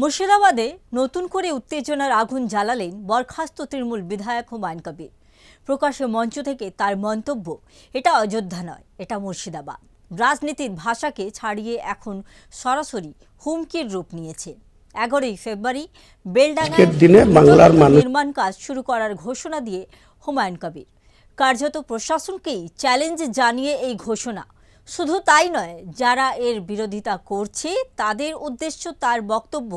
মুর্শিদাবাদে নতুন করে উত্তেজনার আগুন জ্বালালেন বরখাস্ত তৃণমূল বিধায়ক হুমায়ুন কবির। প্রকাশ্যে মঞ্চ থেকে তার মন্তব্য এটা অযোধ্যা নয় এটা মুর্শিদাবাদ। রাজনীতির ভাষাকে ছাড়িয়ে এখন সরাসরি হুমকির রূপ নিয়েছে। এগারোই ফেব্রুয়ারি বেলডাঙ্গায় আজকের দিনে বাংলার নির্মাণ কাজ শুরু করার ঘোষণা দিয়ে হুমায়ুন কবির। কার্যত প্রশাসনকেই চ্যালেঞ্জ জানিয়ে এই ঘোষণা। শুধু তাই নয়, যারা এর বিরোধিতা করছে, তাদের উদ্দেশ্য তার বক্তব্য।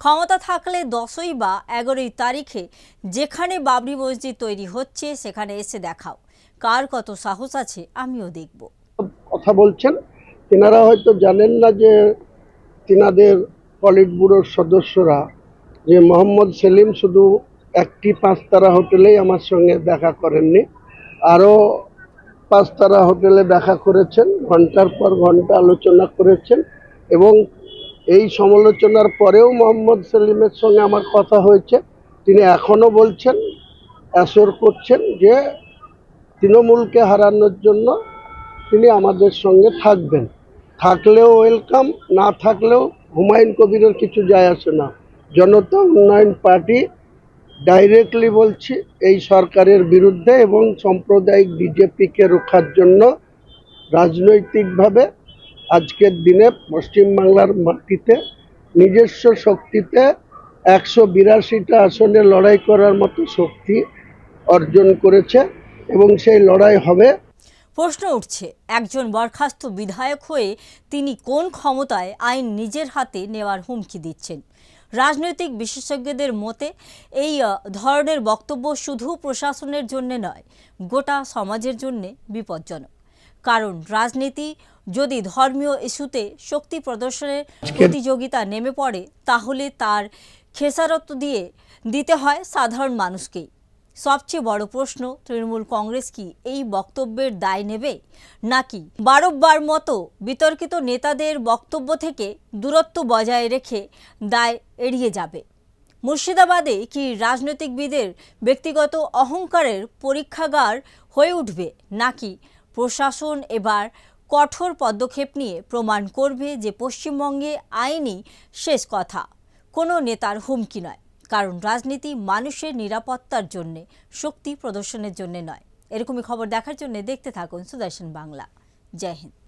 ক্ষমতা থাকলে দশই বা এগারোই তারিখে যেখানে বাবরি মসজিদ তৈরি হচ্ছে, সেখানে এসে দেখাও। কার কত সাহস আছে, আমিও দেখব। কথা বলছেন, তেনারা হয়তো জানেন না যে তিনাদের পলিট ব্যুরোর সদস্যরা, যে মোহাম্মদ সেলিম শুধু একটি পাঁচতারা হোটেলেই আমার সঙ্গে দেখা করেননি, আরও পাঁচতারা হোটেলে দেখা করেছেন, ঘণ্টার পর ঘণ্টা আলোচনা করেছেন এবং এই সমালোচনার পরেও মোহাম্মদ সেলিমের সঙ্গে আমার কথা হয়েছে। তিনি এখনও বলছেন, অ্যাসোর করছেন যে তৃণমূলকে হারানোর জন্য তিনি আমাদের সঙ্গে থাকবেন। থাকলেও ওয়েলকাম, না থাকলেও হুমায়ুন কবিরের কিছু যায় আসে না। জনতা উন্নয়ন পার্টি ডাইরেক্টলি বলছি, এই সরকারের বিরুদ্ধে এবং সাম্প্রদায়িক বিজেপিকে রোখার জন্য রাজনৈতিকভাবে আজকের দিনে পশ্চিমবাংলার মাটিতে নিজস্ব শক্তিতে একশো বিরাশিটা আসনে লড়াই করার মতো শক্তি অর্জন করেছে এবং সেই লড়াই হবে। প্রশ্ন উঠছে, একজন বরখাস্ত বিধায়ক হয়ে তিনি কোন ক্ষমতায় আইন নিজের হাতে নেওয়ার হুমকি দিচ্ছেন? রাজনৈতিক বিশেষজ্ঞদের মতে, এই ধরনের বক্তব্য শুধু প্রশাসনের জন্য নয়, গোটা সমাজের জন্য বিপজ্জনক। কারণ রাজনীতি যদি ধর্মীয় ইস্যুতে শক্তি প্রদর্শনের প্রতিযোগিতা নেমে পড়ে, তাহলে তার খেসারত দিয়ে দিতে হয় সাধারণ মানুষকেই। সবচেয়ে বড় প্রশ্ন, তৃণমূল কংগ্রেস কি এই বক্তব্যের দায় নেবে? নাকি বারবার মতো বিতর্কিত নেতাদের বক্তব্য থেকে দূরত্ব বজায় রেখে দায় এড়িয়ে যাবে? মুর্শিদাবাদে কি রাজনৈতিকবিদের ব্যক্তিগত অহংকারের পরীক্ষাগার হয়ে উঠবে? নাকি প্রশাসন এবার কঠোর পদক্ষেপ নিয়ে প্রমাণ করবে যে পশ্চিমবঙ্গে আইনই শেষ কথা? কোনো নেতার হুমকি নয়। কারণ রাজনীতি মানুষের নিরাপত্তার জন্যে, শক্তি প্রদর্শনের জন্য নয়। এরকমই খবর দেখার জন্য দেখতে থাকুন সুদর্শন বাংলা। জয় হিন্দ।